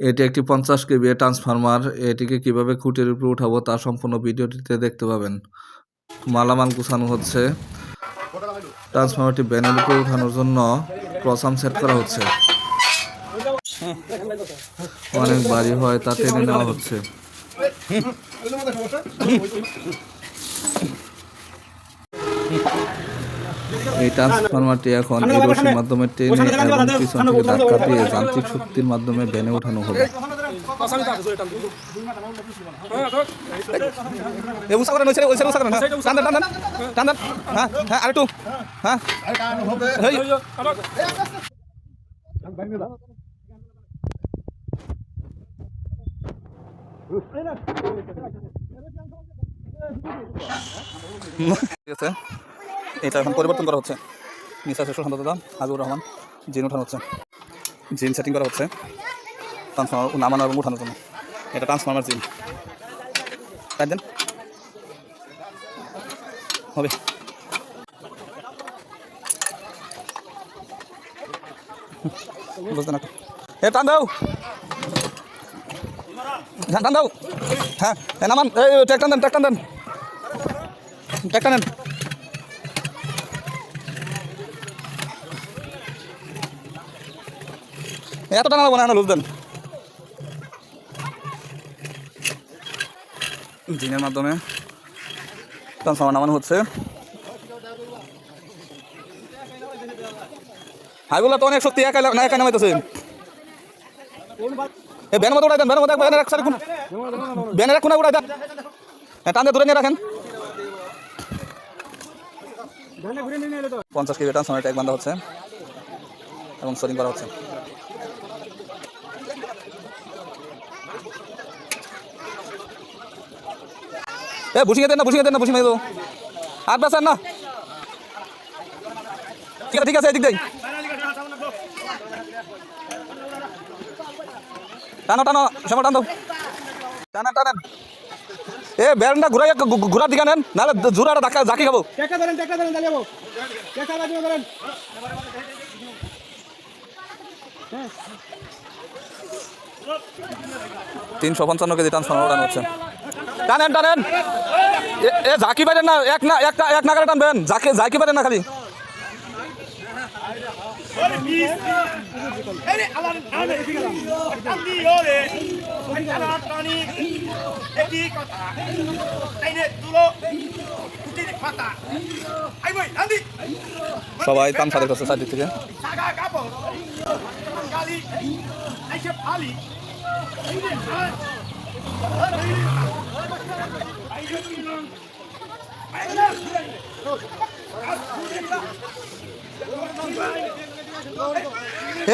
এটি একটি পঞ্চাশ কেবি ট্রান্সফরমার। এটিকে কীভাবে খুঁটির উপরে উঠাবো তা সম্পূর্ণ ভিডিওটিতে দেখতে পাবেন। মালামাল গুছানো হচ্ছে। ট্রান্সফরমারটি ব্যানের উপরে উঠানোর জন্য প্রসাম সেট করা হচ্ছে। অনেক বাড়ি হয় তা টেনে নেওয়া হচ্ছে। এই ট্রান্সফরমারটি এখন এই রশির মাধ্যমে টেনে এবং পিছন থেকে ধাক্কা দিয়ে যান্ত্রিক শক্তির মাধ্যমে ব্যানে ওঠানো হবে। ঠিক আছে। এটা এখন পরিবর্তন করা হচ্ছে। নিসা শেষ দাদা, হাবিবুর রহমান, জিন উঠানো হচ্ছে। জিন সেটিং করা হচ্ছে। ট্রান্সফর্মার নামানো এবং উঠানোর জন্য। এটা ট্রান্সফর্মার জিন। দেন হবে। বুঝতে এ, টান দাও। হ্যাঁ টান হ্যাঁ নামান। এই দেন ট্র্যাক্টার দেন। ট্র্যাক্টার নেন এত টানা লাগবো না লুজ দেন। জিনের মাধ্যমে ট্রান্সফর্মার নামানো হচ্ছে। হাইগুলো তো অনেক শক্তি, একা না, একা নামাইতেছে। এ মধ্যে উড়াই দেন, ব্যানের মধ্যে ব্যানের এক সাইড ব্যানের এক উড়াই দেন। টান নিয়ে রাখেন। পঞ্চাশ কেজি ট্রান্সফর্মার এক বান্ধা হচ্ছে। এবং সোরিং করা হচ্ছে। এ বুঝিয়ে দেন না বুঝিয়ে দেন না বুঝিয়ে দেবো আর বাসান না। ঠিক আছে ঠিক আছে এদিক দেই টানো টানো সময় টান দাও। টানা টানেন এ ঘুরাই ঘুরার দিকে নেন। নাহলে জোরাটা ধাক্কা জাকি খাব। তিনশো পঞ্চান্ন কেজি ওঠানো হচ্ছে। টানেন টানেন। এ- এ ঝাঁকি পারেন না এক না এক এক নাগারে টানবেন। ঝাঁকি ঝাঁকি পারেন না খালি। alan ane andi ore ala tani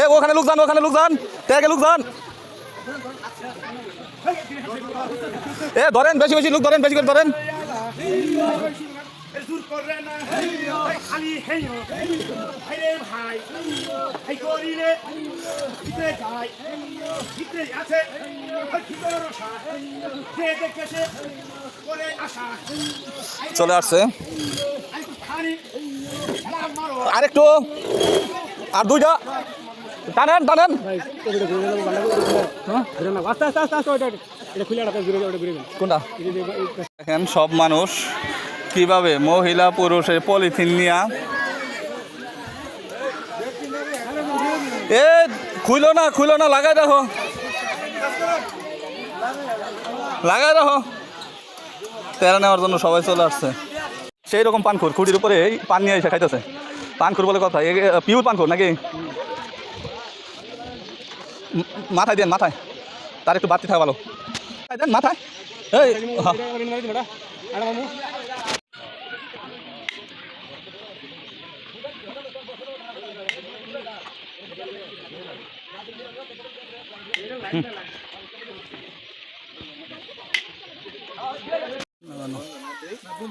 এ, ওখানে লোক যান, ওখানে লোক যান। ট্যাগে লোক যান। এ, ধরেন, বেশি বেশি লোক ধরেন, বেশি করে ধরেন। করে না। খালি হেইও আরে ভাই। এই করিলে ভিতরে যাই ভিতরে আছে। ভিতরে রসা। যে দেখেছে করে আসা। চলে আসছে। আরেকটু। আর দুইটা। টানেন টানেন। আস্তে আস্তে আস্তে আস্তে ওইটা এটা খুলে রাখা ঘুরে কোনটা? দেখেন সব মানুষ কীভাবে মহিলা পুরুষের পলিথিন নিয়া? এ খুইলো না খুইলো না, লাগাই রাখো লাগাই রাখো তেরা নেওয়ার জন্য সবাই চলে আসছে। সেই রকম পানখুর, খুঁটির উপরে এই পান নিয়ে এসে খাইতেছে। পানখুর বলে কথা পিউর পানখুর নাকি? মাথায় দেন, মাথায়। তার একটু বাড়তি থাকা ভালো। দেন, মাথায়। এই হ্যাঁ হুম